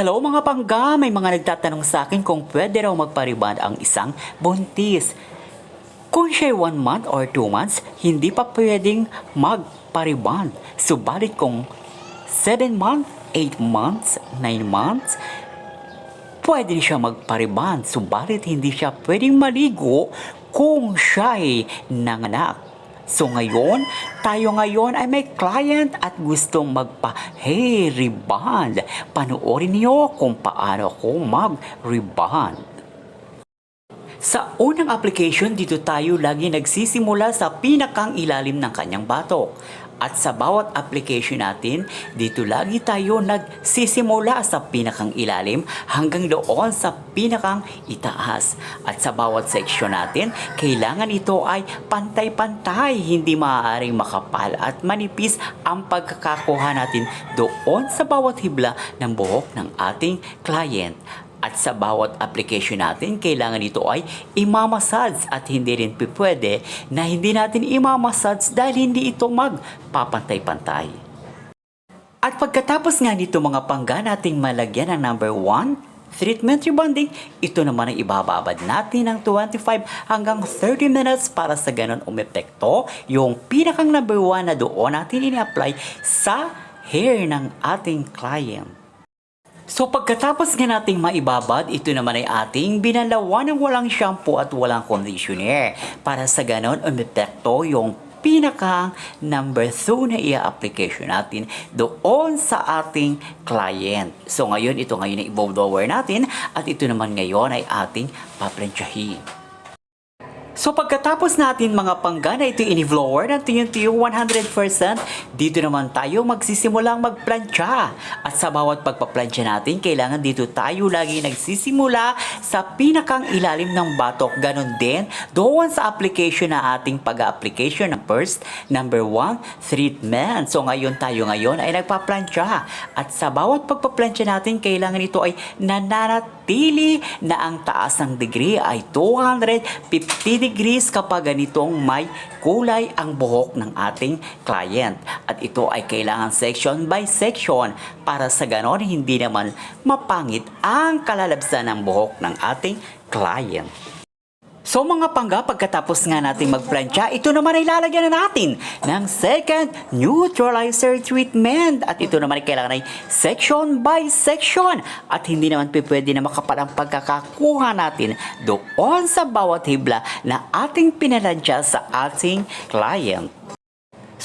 Hello mga pangga! May mga nagtatanong sa akin kung pwede raw magpariband ang isang buntis. Kung siya'y one month or two months, hindi pa pwedeng magpariband. Subalit kung 7 months, 8 months, 9 months, pwede siya magpariband. Subalit hindi siya pwedeng maligo kung siya'y nanganak. So ngayon, tayo ngayon ay may client at gustong magpa-hair rebond. Panoorin niyo kung paano ako mag-rebond. Sa unang application, dito tayo lagi nagsisimula sa pinakang ilalim ng kanyang batok. At sa bawat application natin, dito lagi tayo nagsisimula sa pinakang ilalim hanggang doon sa pinakang itaas. At sa bawat section natin, kailangan ito ay pantay-pantay, hindi maaaring makapal at manipis ang pagkakakuha natin doon sa bawat hibla ng buhok ng ating client. At sa bawat application natin, kailangan ito ay imamasads at hindi rin pwede na hindi natin imamasads dahil hindi ito magpapantay-pantay. At pagkatapos nga nito mga pangga nating malagyan ng number 1, treatment rebonding, ito naman ay ibababad natin ng 25 hanggang 30 minutes para sa ganon umepekto yung pinakang number 1 na doon natin ini-apply sa hair ng ating client. So pagkatapos nga nating maibabad, ito naman ay ating binalawan ng walang shampoo at walang conditioner. Para sa ganon, umepekto yung pinaka number 2 na i-application natin doon sa ating client. So ngayon, ito ngayon ay i-blower natin at ito naman ngayon ay ating paplensyahin. So pagkatapos natin mga pangga na ito ini-blower ng tuyong-tuyo 100%, dito naman tayo magsisimulang magplansya. At sa bawat pagpaplansya natin, kailangan dito tayo lagi nagsisimula sa pinakang ilalim ng batok. Ganon din doon sa application na ating pag-application ng first, number 1, treatment. So ngayon tayo ngayon ay nagpaplansya. At sa bawat pagpaplansya natin, kailangan ito ay nananatili na ang taas ng degree ay 250 degrees kapag ganitong may kulay ang buhok ng ating client. At ito ay kailangan section by section para sa ganon hindi naman mapangit ang kalalabsan ng buhok ng ating client. So mga pangga, pagkatapos nga natin magplansya, ito naman ay lalagyan na natin ng second neutralizer treatment. At ito naman ay kailangan ay section by section. At hindi naman pwede na makapal ang pagkakakuha natin doon sa bawat hibla na ating pinalansya sa ating client.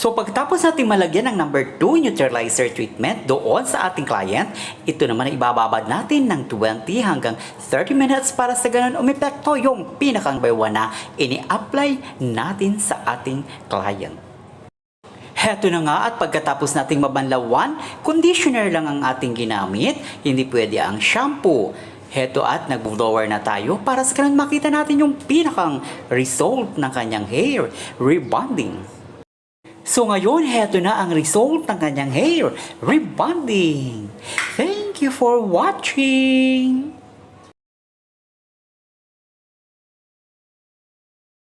So pagkatapos natin malagyan ng number 2 neutralizer treatment doon sa ating client, ito naman ay ibababad natin ng 20 hanggang 30 minutes para sa ganun umepekto yung pinakang one na ini-apply natin sa ating client. Heto na nga at pagkatapos nating mabanlawan, conditioner lang ang ating ginamit, hindi pwede ang shampoo. Heto at nag-blower na tayo para sa ganun makita natin yung pinakang result ng kanyang hair rebonding. So ngayon, heto na ang result ng kanyang hair rebonding. Thank you for watching!